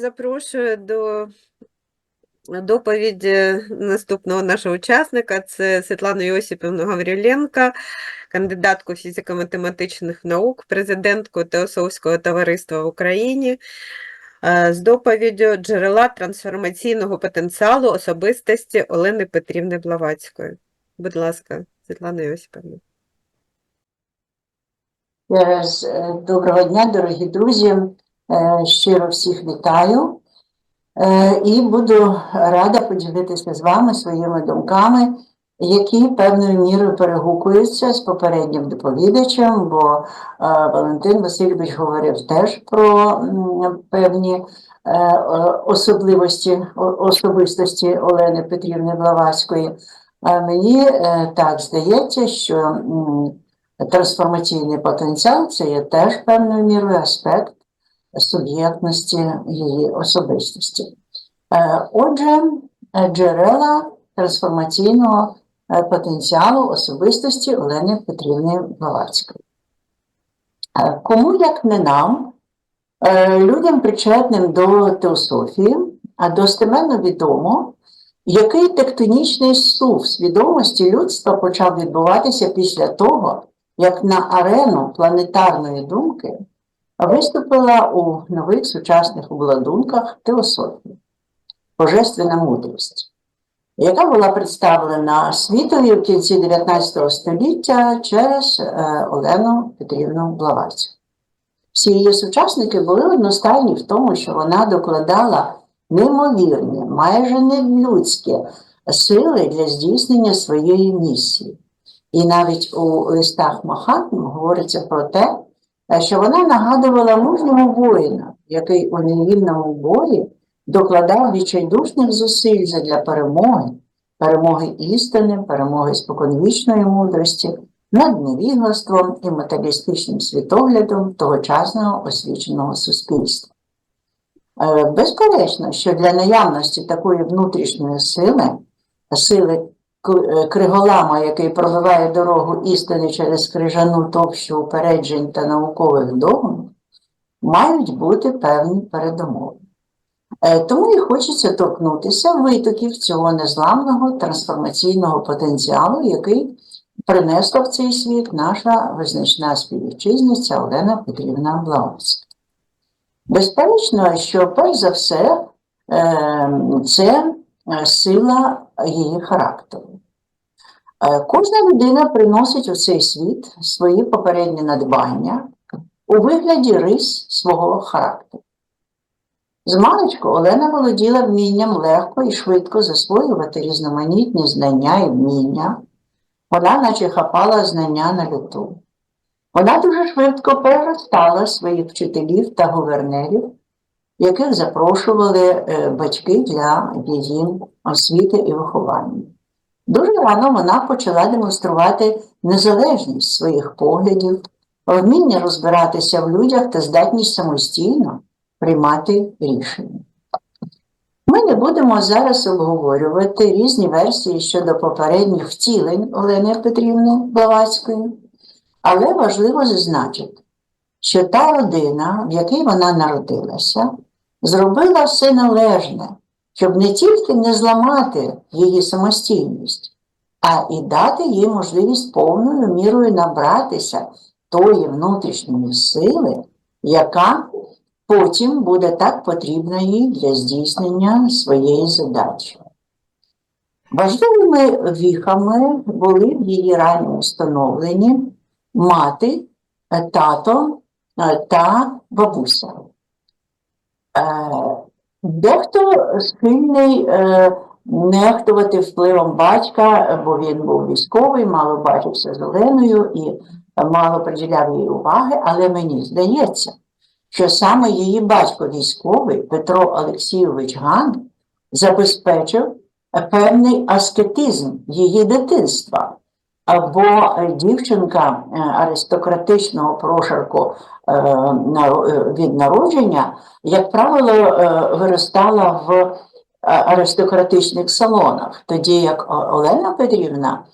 Запрошую до доповіді наступного нашого учасника. Це Світлана Йосипівна Гавріленко, кандидатку фізико-математичних наук, президентку Теософського товариства в Україні е, з доповіддю джерела трансформаційного потенціалу особистості Олени Петрівни Блаватської. Будь ласка, Світлана Йосипівна. Е, е, Доброго дня, дорогі друзі. Е, Щиро всіх вітаю Е, і буду рада поділитися з вами своїми думками, які певною мірою перегукуються з попереднім доповідачем, бо е, Валентин Васильович говорив теж про певні особливості особистості Олени Петрівни Блаватської. А мені так здається, що трансформаційний потенціал це є теж певною мірою аспект суб'єктності її особистості. Е, Отже, е, джерела трансформаційного е, потенціалу особистості Олени Петрівни Блаватської. Кому, як не нам, людям, причетним до теософії, а достеменно відомо, який тектонічний сув свідомості людства почав відбуватися після того, як на арену планетарної думки виступила у нових сучасних обладунках теософія, божественна мудрість, яка була представлена світові в кінці 19 століття через е, Олену Петрівну Блаватську. Всі її сучасники були одностайні в тому, що вона докладала неймовірні, майже нелюдські сили для здійснення своєї місії. І навіть у листах Махатм говориться про те, що вона нагадувала мужнього воїна, який у невільному бої докладав відчайдушних зусиль задля перемоги, перемоги істини, перемоги споконвічної мудрості над невіглаством і матеріалістичним світоглядом тогочасного освіченого суспільства. Е, Безперечно, що для наявності такої внутрішньої сили, сили е, криголама, який пробиває дорогу істини через крижану товщу упереджень та наукових догм, мають бути певні передумови. Е, Тому і хочеться торкнутися витоків цього незламного трансформаційного потенціалу, який принесла в цей світ наша визначна співвітчизниця Олена Петрівна Блаватська. Безперечно, що перш за все е, це е, сила її характеру. Е, Кожна людина приносить у цей світ свої попередні надбання у вигляді рис свого характеру. Змалечку Олена володіла вмінням легко і швидко засвоювати різноманітні знання і вміння. Вона наче хапала знання на люту. Вона дуже швидко переростала своїх вчителів та гувернерів, яких запрошували е, батьки для її освіти і виховання. Дуже рано вона почала демонструвати незалежність своїх поглядів, вміння розбиратися в людях та здатність самостійно приймати рішення. Ми не будемо зараз обговорювати різні версії щодо попередніх втілень Олени Петрівни Блаватської, але важливо зазначити, що та родина, в якій вона народилася, зробила все належне, щоб не тільки не зламати її самостійність, а і дати їй можливість повною мірою набратися тої внутрішньої сили, яка потім буде так потрібна їй для здійснення своєї задачі. Важливими віхами були в її ранньому становленні мати, тато е, та бабуся. Е, Дехто схильний е, нехтувати впливом батька, бо він був військовий, мало бачився з Оленою і мало приділяв їй уваги, але мені здається, що саме її батько військовий Петро Олексійович Ган забезпечив певний аскетизм її дитинства. Бо е, дівчинка е, аристократичного прошарку е, е, від народження, як правило, виростала в аристократичних салонах, тоді як Олена Петрівна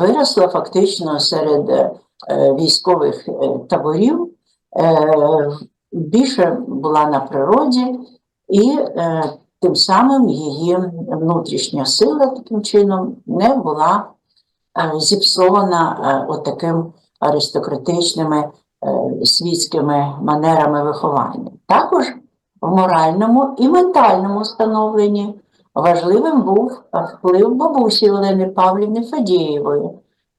виросла фактично серед військових таборів, більше була на природі і тим самим її внутрішня сила таким чином не була зіпсована е, отаким аристократичними е, світськими манерами виховання. Також в моральному і ментальному становленні важливим був вплив бабусі Олени Павлівни Фадієвої,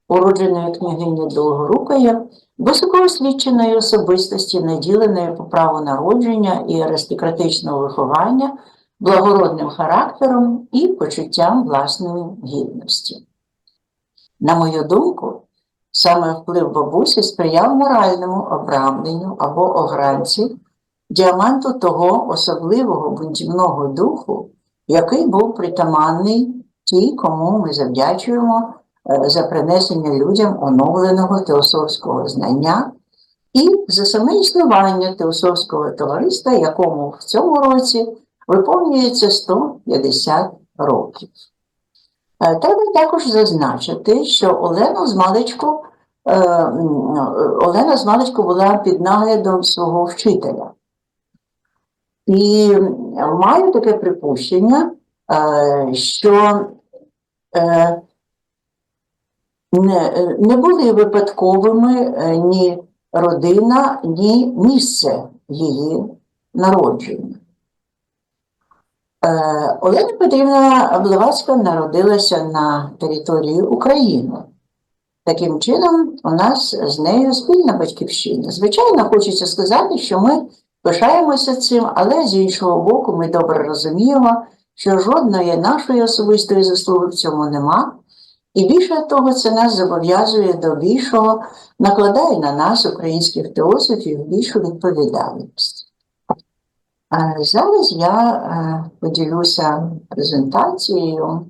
уродженої княгині Долгорукої, високоосвіченої особистості, наділеної по праву народження і аристократичного виховання, благородним характером і почуттям власної гідності. На мою думку, саме вплив бабусі сприяв моральному обрамленню або огранці діаманту того особливого бунтівного духу, який був притаманний тій, кому ми завдячуємо е, за принесення людям оновленого теософського знання і за саме існування теософського товариства, якому в цьому році виповнюється 150 років. Е, Треба також зазначити, що Олена з маличку, е, Олена з маличку була під наглядом свого вчителя. І маю таке припущення, е, що не, не були випадковими ні родина, ні місце її народження. Е, Олена Петрівна Блаватська народилася на території України. Таким чином, у нас з нею спільна батьківщина. Звичайно, хочеться сказати, що ми пишаємося цим, але з іншого боку, ми добре розуміємо, що жодної нашої особистої заслуги в цьому нема. І більше того, це нас зобов'язує до більшого, накладає на нас, українських теософів, більшу відповідальність. А Зараз я е, поділюся презентацією.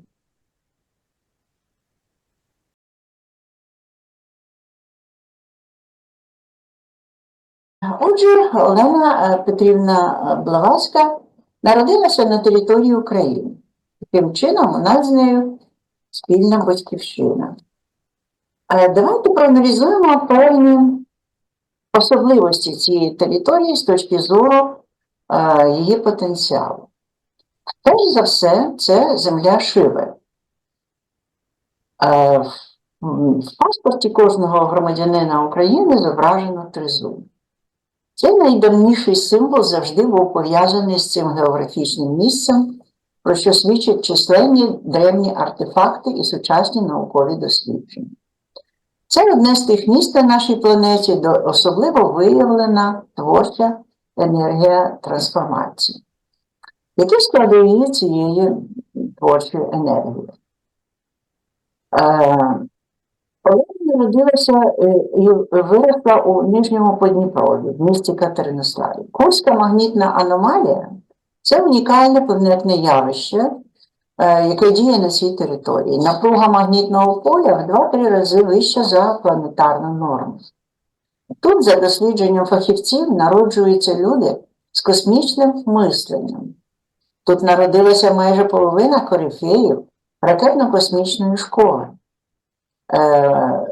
Отже, Олена е, Петрівна Блаватська народилася на території України. Таким чином, у нас з нею спільна батьківщина. Е, Давайте проаналізуємо певні особливості цієї території з точки зору е, її потенціалу. Перш за все, це земля Шиве. Е, в- паспорті кожного громадянина України зображено тризуб. Це найдавніший символ завжди був пов'язаний з цим географічним місцем, про що свідчать численні древні артефакти і сучасні наукові дослідження. Це одне з тих місць на нашій планеті, де особливо виявлена творча енергія трансформації. Які складові цієї творчої енергії? Е, Олена народилася е, і виросла у Нижньому Подніпрові, в місті Катеринославі. Курська магнітна аномалія це унікальне планетне явище, е, яке діє на цій території. Напруга магнітного поля в 2-3 рази вища за планетарну норму. Тут, за дослідженням фахівців, народжуються люди з космічним мисленням. Тут народилася майже половина корифеїв ракетно-космічної школи. Е,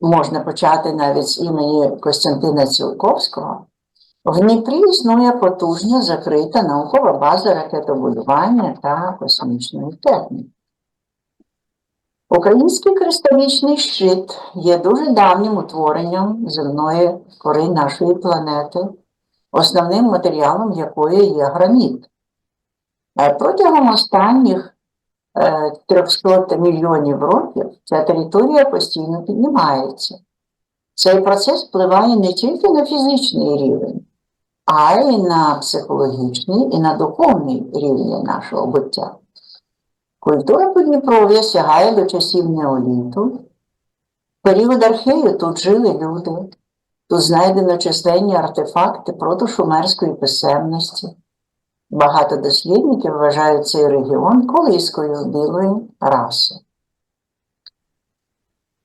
можна почати навіть з імені Костянтина Цілковського. В Дніпрі існує потужна закрита наукова база ракетобудування та космічної техніки. Український кристалічний щит є дуже давнім утворенням земної кори нашої планети, основним матеріалом якої є граніт. Е, Протягом останніх е, 300 мільйонів років ця територія постійно піднімається. Цей процес впливає не тільки на фізичний рівень, а й на психологічний і на духовний рівень нашого буття. Культура Подніпров'я сягає до часів неоліту. Період архею тут жили люди, тут знайдено численні артефакти протошумерської писемності. Багато дослідників вважають цей регіон колискою білої раси.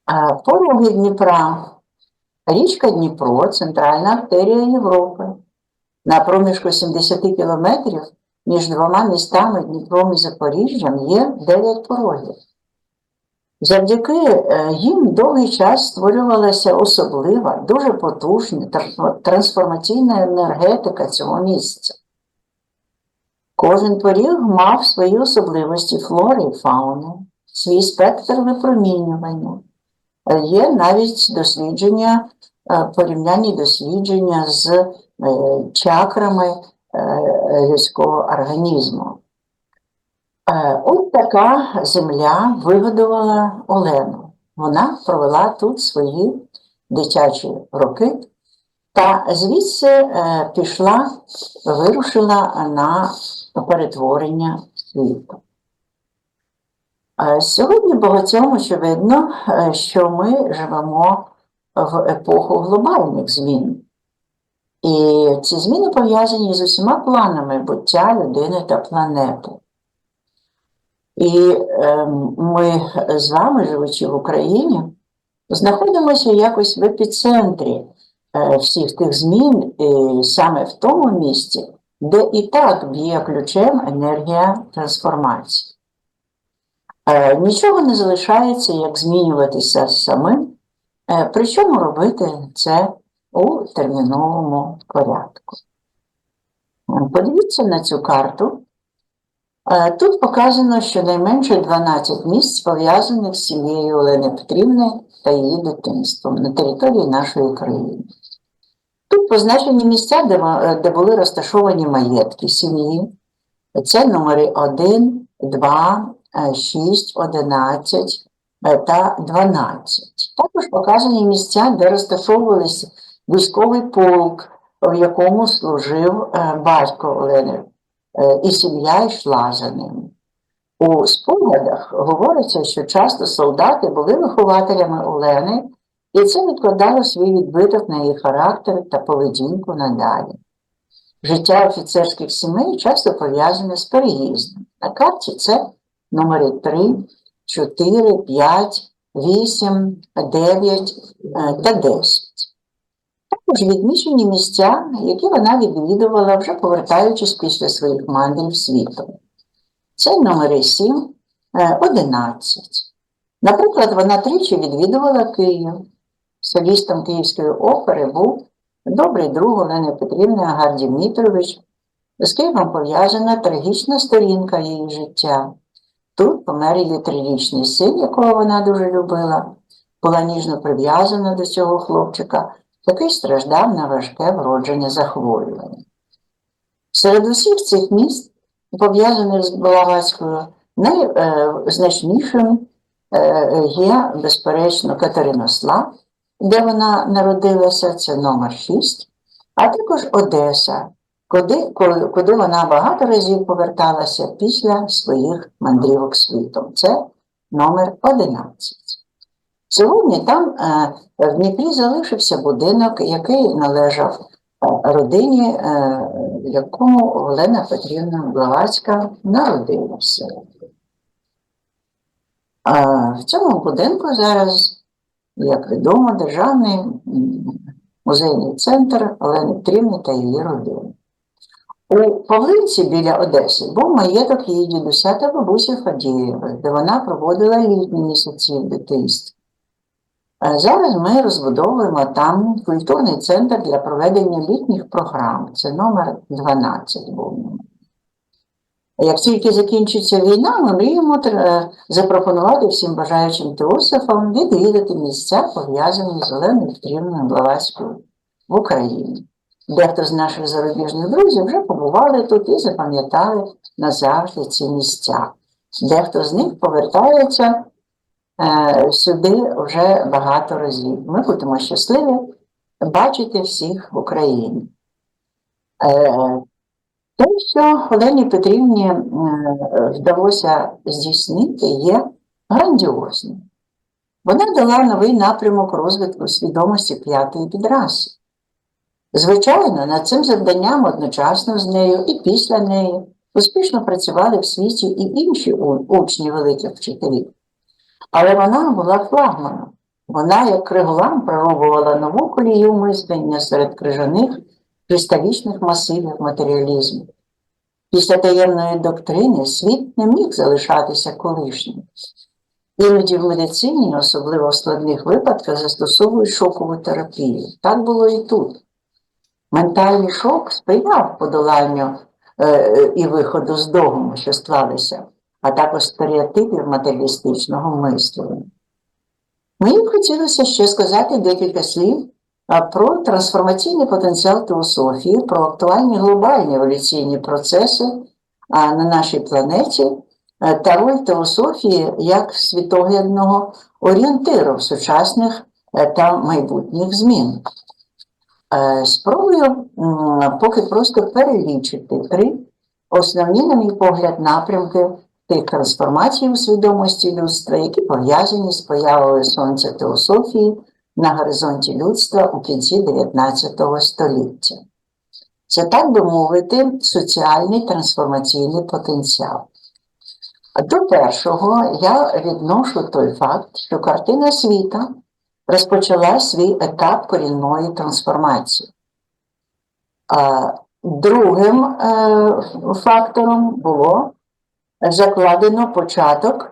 А Порог Дніпра. Річка Дніпро центральна артерія Європи. На проміжку 70 кілометрів між двома містами Дніпром і Запоріжжям є 9 порогів. Завдяки е, їм довгий час створювалася особлива, дуже потужна трансформаційна енергетика цього місця. Кожен поріг мав свої особливості флори і фауни, свій спектр випромінювання. Е, Є навіть дослідження, е, порівнянні дослідження з чакрами людського організму. Е, От така земля вигодувала Олену. Вона провела тут свої дитячі роки, та звідси е, пішла, вирушила на перетворення світу. Е, Сьогодні багатьом очевидно, що ми живемо в епоху глобальних змін. І ці зміни пов'язані з усіма планами буття людини та планети. І е, ми з вами, живучи в Україні, знаходимося якось в епіцентрі е, всіх тих змін, і саме в тому місці, де і так б'є ключем енергія трансформації. Е, Нічого не залишається, як змінюватися самим, е, причому робити це у терміновому порядку. Е, Подивіться на цю карту. Е, Тут показано щонайменше 12 місць, пов'язаних з сім'єю Олени Петрівни та її дитинством на території нашої країни. Тут позначені місця, де, е, були розташовані маєтки сім'ї. Це номери 1, 2, 6, 11 е, та 12. Також показані місця, де розташовувалися військовий полк, в якому служив е, батько Олени е, і сім'я йшла за ним. У спогадах говориться, що часто солдати були вихователями Олени, і це відкладало свій відбиток на її характер та поведінку надалі. Життя офіцерських сімей часто пов'язане з переїздом. На карті це номери 3, 4, 5, 8, 9 е, та 10. Також відмічені місця, які вона відвідувала, вже повертаючись після своїх мандрів світом. Це номери 7, е, 11. Наприклад, вона тричі відвідувала Київ. Солістом Київської опери був добрий друг Олени Петрівни Агар Дмитрович. З Києвом пов'язана трагічна сторінка її життя. Тут помер її трирічний син, якого вона дуже любила, була ніжно прив'язана до цього хлопчика, який страждав на важке вроджене захворювання. Серед усіх цих міст, пов'язаних з Блаватською, найзначнішим е, є, безперечно, Катеринослав, де вона народилася, це номер 6, а також Одеса, куди, куди вона багато разів поверталася після своїх мандрівок світом. Це номер 11. Сьогодні там е, в Дніпрі залишився будинок, який належав е, родині, е, якому Олена Петрівна Блаватська народилася. В цьому будинку зараз, як відомо, Державний музейний центр Олени Петрівни та її родини. У Павлинці біля Одеси був маєток її дідуся та бабусі Фадієвих, де вона проводила літні місяці в дитинстві. Е, Зараз ми розбудовуємо там культурний центр для проведення літніх програм. Це номер 12 був. Як тільки закінчиться війна, ми мріємо запропонувати всім бажаючим теософам відвідати місця, пов'язані з Оленою Петрівною Блаватською в Україні. Дехто з наших зарубіжних друзів вже побували тут і запам'ятали назавжди ці місця. Дехто з них повертається е, сюди вже багато разів. Ми будемо щасливі бачити всіх в Україні. Е, те, що Олені Петрівні е, вдалося здійснити, є грандіозним. Вона дала новий напрямок розвитку свідомості п'ятої підраси. Звичайно, над цим завданням одночасно з нею і після неї успішно працювали в світі і інші учні великих вчителів. Але вона була флагманом. Вона, як криголам, прорубувала нову колію мислення серед крижаних кристалічних масивів матеріалізму. Після таємної доктрини світ не міг залишатися колишнім. Іноді в медицині, особливо в складних випадках, застосовують шокову терапію. Так було і тут. Ментальний шок сприяв подоланню е, і виходу з догми, що склалися, а також стереотипів матеріалістичного мислення. Мені б хотілося ще сказати декілька слів про трансформаційний потенціал теософії, про актуальні глобальні еволюційні процеси на нашій планеті та роль теософії як світоглядного орієнтиру сучасних та майбутніх змін. Спробую поки просто перелічити три основні, на мій погляд, напрямки тих трансформацій у свідомості людства, які пов'язані з появою сонця теософії на горизонті людства у кінці 19 століття. Це, так би мовити, соціальний трансформаційний потенціал. До першого я відношу той факт, що картина світа розпочала свій етап корінної трансформації. Другим е, фактором було закладено початок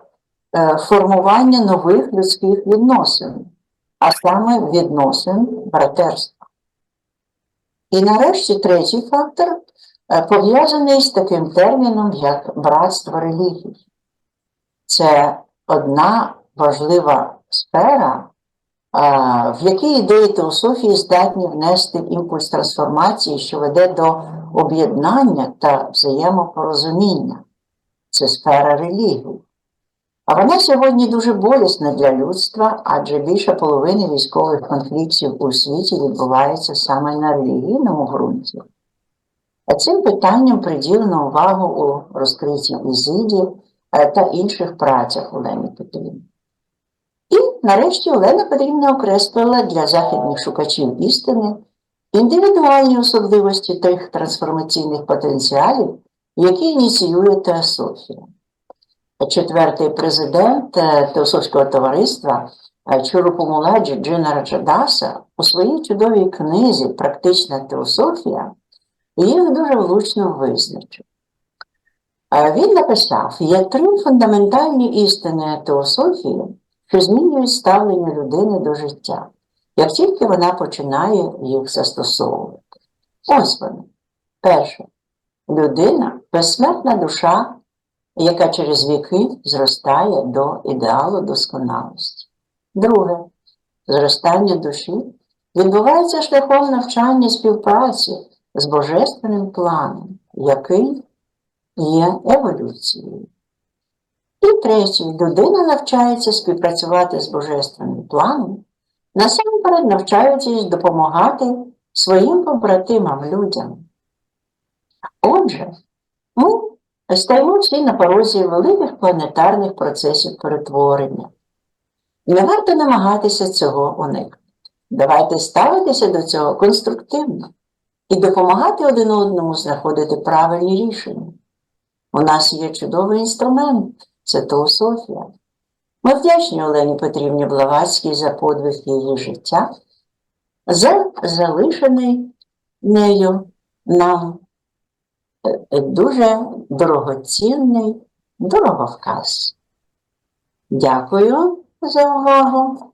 е, формування нових людських відносин, а саме відносин братерства. І нарешті третій фактор е, пов'язаний з таким терміном, як братство релігій. Це одна важлива сфера, в якій ідеї теософії здатні внести імпульс трансформації, що веде до об'єднання та взаємопорозуміння. Це сфера релігії. А вона сьогодні дуже болісна для людства, адже більше половини військових конфліктів у світі відбувається саме на релігійному ґрунті. А цим питанням приділено увагу у розкритті Ізиді е, та інших працях Олени Петрівни. І нарешті Олена Петрівна окреслила для західних шукачів істини індивідуальні особливості тих трансформаційних потенціалів, які ініціює теософія. Четвертий президент е, Теософського товариства е, Чурупомуладжі Джина Раджадаса у своїй чудовій книзі Практична теософія їх дуже влучно визначив. Е, Він написав: є три фундаментальні істини теософії, що змінюють ставлення людини до життя, як тільки вона починає їх застосовувати. Ось вони. Перше. Людина безсмертна душа, яка через віки зростає до ідеалу досконалості. Друге. Зростання душі відбувається шляхом навчання співпраці з божественним планом, який є еволюцією. І третє, людина навчається співпрацювати з божественним планом, насамперед навчаючись допомагати своїм побратимам людям. Отже, ми стоїмо всі на порозі великих планетарних процесів перетворення. Не варто намагатися цього уникнути. Давайте ставитися до цього конструктивно і допомагати один одному знаходити правильні рішення. У нас є чудовий інструмент це теософія. Ми вдячні Олені Петрівні Блаватській за подвиг її життя, за залишений нею нам дуже дорогоцінний дороговказ. Дякую за увагу.